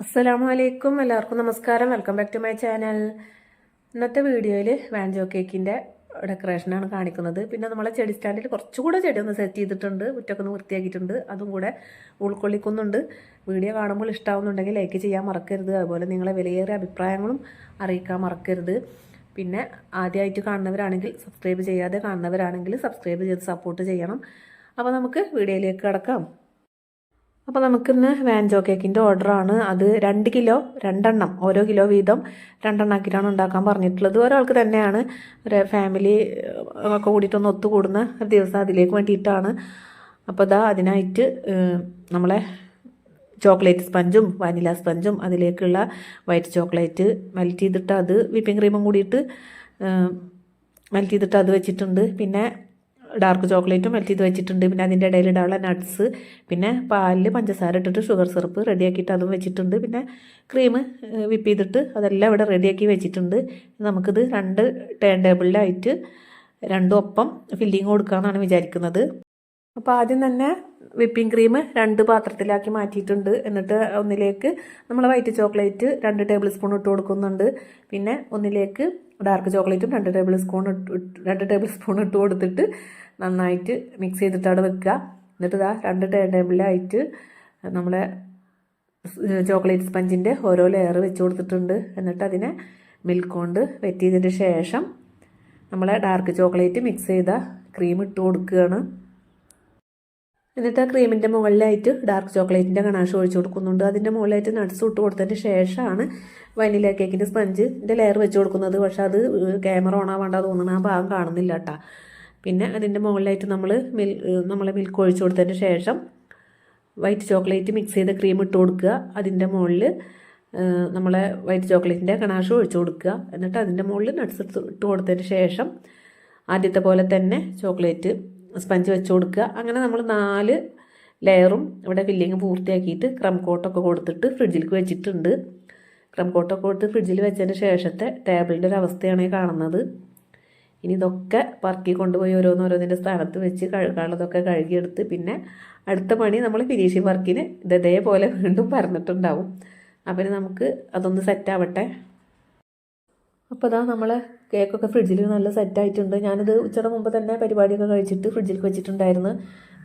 അസ്സലാമു അലൈക്കും എല്ലാവർക്കും നമസ്കാരം. Welcome back to my channel ഇന്നത്തെ വീഡിയോയിൽ വാൻജോ കേക്കിന്റെ ഡെക്കറേഷനാണ് കാണിക്കുന്നത്. പിന്നെ നമ്മളെ ചെടി സ്റ്റാൻഡിൽ കുറച്ചുകൂടെ ചെടി ഒന്ന് സെറ്റ് ചെയ്തിട്ടുണ്ട്. മുറ്റൊക്കെ ഒന്ന് വൃത്തിയാക്കിയിട്ടുണ്ട്. അതും കൂടെ ഉൾക്കൊള്ളിക്കുന്നുണ്ട്. വീഡിയോ കാണുമ്പോൾ ഇഷ്ടമാവുന്നുണ്ടെങ്കിൽ ലൈക്ക് ചെയ്യാൻ മറക്കരുത്. അതുപോലെ നിങ്ങളെ വിലയേറിയ അഭിപ്രായങ്ങളും അറിയിക്കാൻ മറക്കരുത്. പിന്നെ ആദ്യമായിട്ട് കാണുന്നവരാണെങ്കിൽ സബ്സ്ക്രൈബ് ചെയ്യാതെ കാണുന്നവരാണെങ്കിൽ സബ്സ്ക്രൈബ് ചെയ്ത് സപ്പോർട്ട് ചെയ്യണം. അപ്പോൾ നമുക്ക് വീഡിയോയിലേക്ക് കിടക്കാം. അപ്പോൾ നമുക്കിന്ന് വാൻജോ കേക്കിന്റെ ഓർഡറാണ് അത് രണ്ട് കിലോ രണ്ടെണ്ണം ഓരോ കിലോ വീതം രണ്ടെണ്ണം ആക്കിയിട്ടാണ് ഉണ്ടാക്കാൻ പറഞ്ഞിട്ടുള്ളത്. ഒരാൾക്ക് തന്നെയാണ്. ഒരു ഫാമിലി ഒക്കെ കൂടിയിട്ടൊന്ന് ഒത്തുകൂടുന്ന ഒരു ദിവസം അതിലേക്ക് വേണ്ടിയിട്ടാണ്. അപ്പോൾ ഇതാ അതിനായിട്ട് നമ്മളെ ചോക്ലേറ്റ് സ്പഞ്ചും വാനില സ്പഞ്ചും അതിലേക്കുള്ള വൈറ്റ് ചോക്ലേറ്റ് മെൽറ്റ് ചെയ്തിട്ട് അത് വിപ്പിംഗ് ക്രീമും കൂടിയിട്ട് മെൽറ്റ് ചെയ്തിട്ട് അത് വെച്ചിട്ടുണ്ട്. പിന്നെ ഡാർക്ക് ചോക്ലേറ്റും മെൽറ്റ് ചെയ്ത് വെച്ചിട്ടുണ്ട്. പിന്നെ അതിന്റെ ഇടയിൽ ഇടാനുള്ള നട്ട്സ് പിന്നെ പാലിൽ പഞ്ചസാര ഇട്ടിട്ട് ഷുഗർ സിറപ്പ് റെഡിയാക്കിയിട്ട് അതും വെച്ചിട്ടുണ്ട്. പിന്നെ ക്രീം വിപ്പ് ചെയ്തിട്ട് അതെല്ലാം ഇവിടെ റെഡിയാക്കി വെച്ചിട്ടുണ്ട്. നമുക്കിത് രണ്ട് ടേൺ ടേബിളിലായിട്ട് രണ്ടും ഒപ്പം ഫില്ലിങ് കൊടുക്കാമെന്നാണ് വിചാരിക്കുന്നത്. അപ്പോൾ ആദ്യം തന്നെ വിപ്പിംഗ് ക്രീം രണ്ട് പാത്രത്തിലാക്കി മാറ്റിയിട്ടുണ്ട്. എന്നിട്ട് ഒന്നിലേക്ക് നമ്മൾ വൈറ്റ് ചോക്ലേറ്റ് രണ്ട് ടേബിൾ സ്പൂൺ ഇട്ട് കൊടുക്കുന്നുണ്ട്. പിന്നെ ഒന്നിലേക്ക് ഡാർക്ക് ചോക്ലേറ്റും രണ്ട് ടേബിൾ സ്പൂൺ രണ്ട് ടേബിൾ സ്പൂൺ ഇട്ട് കൊടുത്തിട്ട് നന്നായിട്ട് മിക്സ് ചെയ്തിട്ട് അവിടെ വെക്കുക. എന്നിട്ട് ഇതാ രണ്ട് ടേബിളിലായിട്ട് നമ്മളെ ചോക്ലേറ്റ് സ്പഞ്ചിന്റെ ഓരോ ലെയർ വെച്ച് കൊടുത്തിട്ടുണ്ട്. എന്നിട്ട് അതിനെ മിൽക്ക് കൊണ്ട് വെറ്റ് ചെയ്തതിന് ശേഷം നമ്മളെ ഡാർക്ക് ചോക്ലേറ്റ് മിക്സ് ചെയ്ത ക്രീം ഇട്ട് കൊടുക്കുകയാണ്. എന്നിട്ട് ആ ക്രീമിന്റെ മുകളിലായിട്ട് ഡാർക്ക് ചോക്ലേറ്റിന്റെ കണാഷ് ഒഴിച്ചു കൊടുക്കുന്നുണ്ട്. അതിന്റെ മുകളിലായിട്ട് നട്ട്സ് ഇട്ട് കൊടുത്തതിന് ശേഷമാണ് വനില കേക്കിന്റെ സ്പഞ്ചിന്റെ ലെയർ വെച്ച് കൊടുക്കുന്നത്. പക്ഷേ അത് ക്യാമറ ഓൺ ആവാണ്ട തോന്നുന്നത് ആ ഭാഗം കാണുന്നില്ല കേട്ടോ പിന്നെ അതിന്റെ മുകളിലായിട്ട് നമ്മൾ മിൽ നമ്മൾ മിൽക്ക് ഒഴിച്ചു കൊടുത്തതിന് ശേഷം വൈറ്റ് ചോക്ലേറ്റ് മിക്സ് ചെയ്ത ക്രീം ഇട്ട് കൊടുക്കുക. അതിന്റെ മുകളിൽ നമ്മളെ വൈറ്റ് ചോക്ലേറ്റിന്റെ കണാഷ് ഒഴിച്ചു കൊടുക്കുക. എന്നിട്ട് അതിന്റെ മുകളിൽ നട്ട്സ് ഇട്ട് കൊടുത്തതിന് ശേഷം ആദ്യത്തെ പോലെ തന്നെ ചോക്ലേറ്റ് സ്പഞ്ച് വെച്ച് കൊടുക്കുക. അങ്ങനെ നമ്മൾ നാല് ലെയറും ഇവിടെ ഫില്ലിങ് പൂർത്തിയാക്കിയിട്ട് ക്രം കോട്ടൊക്കെ കൊടുത്തിട്ട് ഫ്രിഡ്ജിലേക്ക് വെച്ചിട്ടുണ്ട്. ക്രം കോട്ടൊക്കെ കൊടുത്ത് ഫ്രിഡ്ജിൽ വെച്ചതിന് ശേഷത്തെ ടേബിളിന്റെ ഒരു അവസ്ഥയാണ് കാണുന്നത്. ഇനി ഇതൊക്കെ പറക്കി കൊണ്ടുപോയി ഓരോന്നോരോന്നിന്റെ സ്ഥാനത്ത് വെച്ച് കഴുകാനുള്ളതൊക്കെ കഴുകിയെടുത്ത് പിന്നെ അടുത്ത പണി നമ്മൾ ഫിനിഷിംഗ് വർക്കിന് ഇതേപോലെ വീണ്ടും പറഞ്ഞിട്ടുണ്ടാവും. അപ്പം നമുക്ക് അതൊന്ന് സെറ്റാവട്ടെ അപ്പോൾ അതാ നമ്മളെ കേക്കൊക്കെ ഫ്രിഡ്ജിൽ നല്ല സെറ്റായിട്ടുണ്ട് ഞാനിത് ഉച്ചയുടെ മുമ്പ് തന്നെ പരിപാടിയൊക്കെ കഴിച്ചിട്ട് ഫ്രിഡ്ജിൽ വെച്ചിട്ടുണ്ടായിരുന്നു.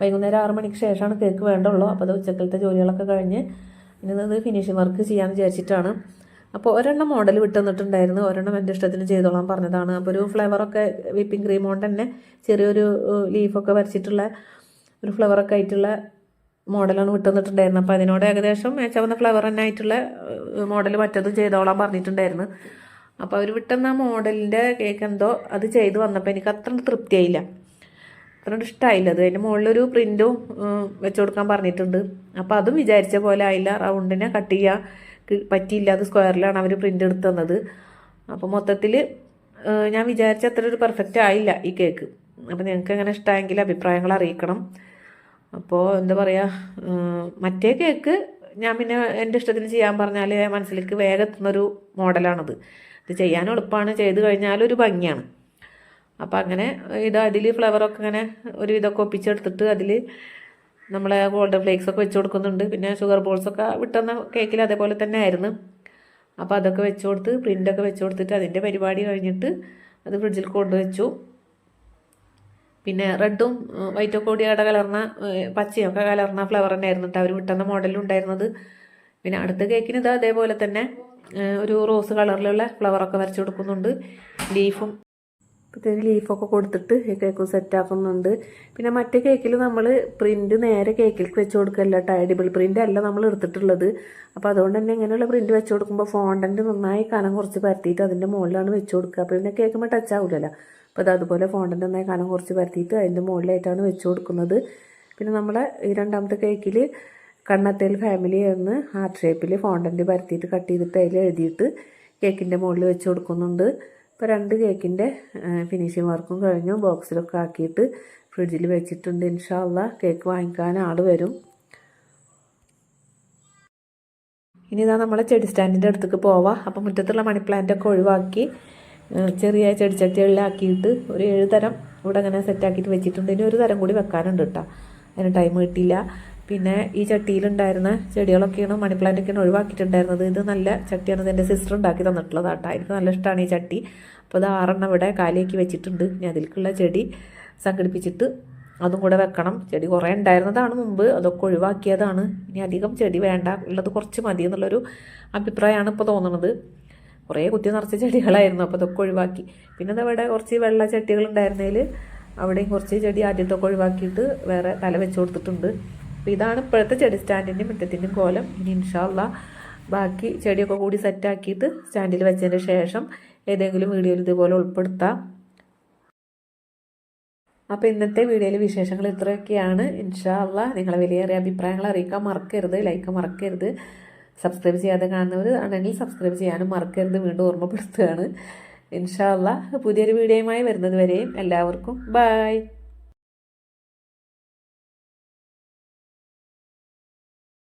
വൈകുന്നേരം ആറ് മണിക്ക് ശേഷമാണ് കേക്ക് വേണ്ടുള്ളൂ. അപ്പോൾ അത് ഉച്ചക്കലത്തെ ജോലികളൊക്കെ കഴിഞ്ഞ് ഇനി ഇത് ഫിനിഷിംഗ് വർക്ക് ചെയ്യാമെന്ന് വിചാരിച്ചിട്ടാണ്. അപ്പോൾ ഒരെണ്ണം മോഡൽ വിട്ട് തന്നിട്ടുണ്ടായിരുന്നു ഒരെണ്ണം എന്റെ ഇഷ്ടത്തിന് ചെയ്തോളാൻ പറഞ്ഞതാണ്. അപ്പോൾ ഒരു ഫ്ലേവറൊക്കെ വിപ്പിംഗ് ക്രീം കൊണ്ട് തന്നെ ചെറിയൊരു ലീഫൊക്കെ വരച്ചിട്ടുള്ള ഒരു ഫ്ലവറൊക്കെ ആയിട്ടുള്ള മോഡലാണ് വിട്ടുതന്നിട്ടുണ്ടായിരുന്നത് അപ്പോൾ അതിനോട് ഏകദേശം മേച്ചാവുന്ന ഫ്ലവർ തന്നെ ആയിട്ടുള്ള മോഡൽ മറ്റതും ചെയ്തോളാൻ പറഞ്ഞിട്ടുണ്ടായിരുന്നു. അപ്പോൾ അവർ വിട്ടെന്ന മോഡലിന്റെ കേക്ക് എന്തോ അത് ചെയ്ത് വന്നപ്പോൾ എനിക്ക് അത്ര തൃപ്തിയായില്ല. അത്ര ഇഷ്ടമായില്ല അത് അതിന്റെ മുകളിലൊരു പ്രിന്റും വെച്ച് കൊടുക്കാൻ പറഞ്ഞിട്ടുണ്ട്. അപ്പോൾ അതും വിചാരിച്ച പോലെ ആയില്ല. റൗണ്ടിനെ കട്ട് ചെയ്യാൻ പറ്റിയില്ല അത് സ്ക്വയറിലാണ് അവർ പ്രിന്റ് എടുത്ത് തന്നത്. അപ്പോൾ മൊത്തത്തിൽ ഞാൻ വിചാരിച്ച അത്ര ഒരു പെർഫെക്റ്റ് ആയില്ല ഈ കേക്ക്. അപ്പോൾ നിങ്ങൾക്ക് എങ്ങനെ ഇഷ്ടമായെങ്കിൽ അഭിപ്രായങ്ങൾ അറിയിക്കണം. അപ്പോൾ എന്താ പറയുക മറ്റേ കേക്ക് ഞാൻ പിന്നെ എന്റെ ഇഷ്ടത്തിന് ചെയ്യാൻ പറഞ്ഞാൽ മനസ്സിലേക്ക് വേഗം എത്തുന്നൊരു മോഡലാണത്. ഇത് ചെയ്യാൻ എളുപ്പമാണ് ചെയ്ത് കഴിഞ്ഞാൽ ഒരു ഭംഗിയാണ്. അപ്പോൾ അങ്ങനെ ഇത് അതിൽ ഫ്ലവറൊക്കെ ഇങ്ങനെ ഒരു ഇതൊക്കെ ഒപ്പിച്ചെടുത്തിട്ട് അതിൽ നമ്മളെ ഗോൾഡൻ ഫ്ലേക്സ് ഒക്കെ വെച്ച് കൊടുക്കുന്നുണ്ട്. പിന്നെ ഷുഗർ ബോൾസൊക്കെ വിട്ടുന്ന കേക്കിൽ അതേപോലെ തന്നെ ആയിരുന്നു. അപ്പോൾ അതൊക്കെ വെച്ച് കൊടുത്ത് പ്രിന്റൊക്കെ വെച്ച് കൊടുത്തിട്ട് അതിന്റെ പരിപാടി കഴിഞ്ഞിട്ട് അത് ഫ്രിഡ്ജിൽ കൊണ്ടുവച്ചു. പിന്നെ റെഡും വൈറ്റൊക്കെ കൂടിയുടെ കലർന്ന പച്ചയൊക്കെ കലർന്ന ഫ്ലവർ തന്നെയായിരുന്നു കേട്ടോ അവർ വിട്ടുന്ന മോഡലും ഉണ്ടായിരുന്നത്. പിന്നെ അടുത്ത കേക്കിന് ഇത് അതേപോലെ തന്നെ ഒരു റോസ് കളറിലുള്ള ഫ്ലവറൊക്കെ വരച്ച് കൊടുക്കുന്നുണ്ട്. ലീഫും ഇത്തിരി ലീഫൊക്കെ കൊടുത്തിട്ട് ഈ കേക്ക് സെറ്റാക്കുന്നുണ്ട് പിന്നെ മറ്റേ കേക്കിൽ നമ്മൾ പ്രിന്റ് നേരെ കേക്കിലേക്ക് വെച്ച് കൊടുക്കല്ല ടൈഡിബിൾ പ്രിന്റ് അല്ല നമ്മൾ എടുത്തിട്ടുള്ളത്. അപ്പോൾ അതുകൊണ്ട് തന്നെ ഇങ്ങനെയുള്ള പ്രിന്റ് വെച്ച് കൊടുക്കുമ്പോൾ ഫോണ്ടന്റ് നന്നായി കനം കുറച്ച് പരത്തിയിട്ട് അതിന്റെ മുകളിലാണ് വെച്ച് കൊടുക്കുക. അപ്പോൾ പിന്നെ കേൾക്കുമ്പോൾ ടച്ച് ആവില്ലല്ലോ അപ്പോൾ അത് അതുപോലെ ഫോണ്ടന്റെ ഒന്നായി കനം കുറച്ച് പരത്തിയിട്ട് അതിന്റെ മുകളിലായിട്ടാണ് വെച്ച് കൊടുക്കുന്നത്. പിന്നെ നമ്മളെ ഈ രണ്ടാമത്തെ കേക്കിൽ കണ്ണത്തേൽ ഫാമിലി എന്ന് ഹാർട്ട് ഷേപ്പിൽ ഫോണ്ടന്റ് പരത്തിയിട്ട് കട്ട് ചെയ്തിട്ട് അതിൽ എഴുതിയിട്ട് കേക്കിന്റെ മുകളിൽ വെച്ച് കൊടുക്കുന്നുണ്ട്. ഇപ്പോൾ രണ്ട് കേക്കിന്റെ ഫിനിഷിങ് വർക്കും കഴിഞ്ഞു. ബോക്സിലൊക്കെ ആക്കിയിട്ട് ഫ്രിഡ്ജിൽ വെച്ചിട്ടുണ്ട്. ഇൻഷാല്ല കേക്ക് വാങ്ങിക്കാൻ ആൾ വരും. ഇനി ഇതാ നമ്മളെ ചെടി സ്റ്റാൻഡിന്റെ അടുത്തേക്ക് പോവാം. അപ്പം മുറ്റത്തുള്ള മണി പ്ലാന്റ് ഒക്കെ ഒഴിവാക്കി. ചെറിയ ചെടിച്ചട്ടികളിലാക്കിയിട്ട് ഒരു ഏഴ് തരം ഇവിടെ അങ്ങനെ സെറ്റാക്കിയിട്ട് വെച്ചിട്ടുണ്ട്. ഇനി ഒരു തരം കൂടി വെക്കാനുണ്ട് കേട്ടോ അതിന് ടൈം കിട്ടിയില്ല. പിന്നെ ഈ ചട്ടിയിലുണ്ടായിരുന്ന ചെടികളൊക്കെയാണ് മണി പ്ലാന്റൊക്കെയാണ് ഒഴിവാക്കിയിട്ടുണ്ടായിരുന്നത്. ഇത് നല്ല ചട്ടിയാണ്. ഇത് എന്റെ സിസ്റ്റർ ഉണ്ടാക്കി തന്നിട്ടുള്ളത് കേട്ടോ എനിക്ക് നല്ല ഇഷ്ടമാണ് ഈ ചട്ടി. അപ്പോൾ ഇത് ആറെണ്ണം ഇവിടെ കാലിയാക്കി വെച്ചിട്ടുണ്ട്. ഇനി അതിലേക്കുള്ള ചെടി സംഘടിപ്പിച്ചിട്ട് അതും കൂടെ വെക്കണം. ചെടി കുറേ ഉണ്ടായിരുന്നതാണ് മുമ്പ്. അതൊക്കെ ഒഴിവാക്കിയതാണ്. ഇനി അധികം ചെടി വേണ്ട. ഉള്ളത് കുറച്ച് മതി എന്നുള്ളൊരു അഭിപ്രായമാണ് ഇപ്പോൾ തോന്നുന്നത് കുറേ കുത്തി നിറച്ച ചെടികളായിരുന്നു അപ്പോൾ അതൊക്കെ ഒഴിവാക്കി. പിന്നെ അവിടെ കുറച്ച് വെള്ള ചട്ടികളുണ്ടായിരുന്നതിൽ അവിടെയും കുറച്ച് ചെടി ആദ്യത്തൊക്കെ ഒഴിവാക്കിയിട്ട് വേറെ തല വെച്ച് കൊടുത്തിട്ടുണ്ട്. അപ്പോൾ ഇതാണ് ഇപ്പോഴത്തെ ചെടി സ്റ്റാൻഡിന്റെയും മുറ്റത്തിന്റെയും കോലം. ഇനി ഇൻഷാല്ല ബാക്കി ചെടിയൊക്കെ കൂടി സെറ്റാക്കിയിട്ട് സ്റ്റാൻഡിൽ വെച്ചതിന് ശേഷം ഏതെങ്കിലും വീഡിയോയിൽ ഇതുപോലെ ഉൾപ്പെടുത്താം. അപ്പോൾ ഇന്നത്തെ വീഡിയോയിലെ വിശേഷങ്ങൾ ഇത്രയൊക്കെയാണ്. ഇൻഷാ നിങ്ങളെ വിലയേറിയ അഭിപ്രായങ്ങൾ അറിയിക്കാൻ മറക്കരുത് ലൈക്ക് മറക്കരുത്. സബ്സ്ക്രൈബ് ചെയ്യാതെ കാണുന്നവർ ആണെങ്കിൽ സബ്സ്ക്രൈബ് ചെയ്യാനും മറക്കരുത്. വീണ്ടും ഓർമ്മപ്പെടുത്തുകയാണ്. ഇൻഷാ അള്ളാ. പുതിയൊരു വീഡിയോയുമായി വരുന്നത് വരെയും എല്ലാവർക്കും. ബായ്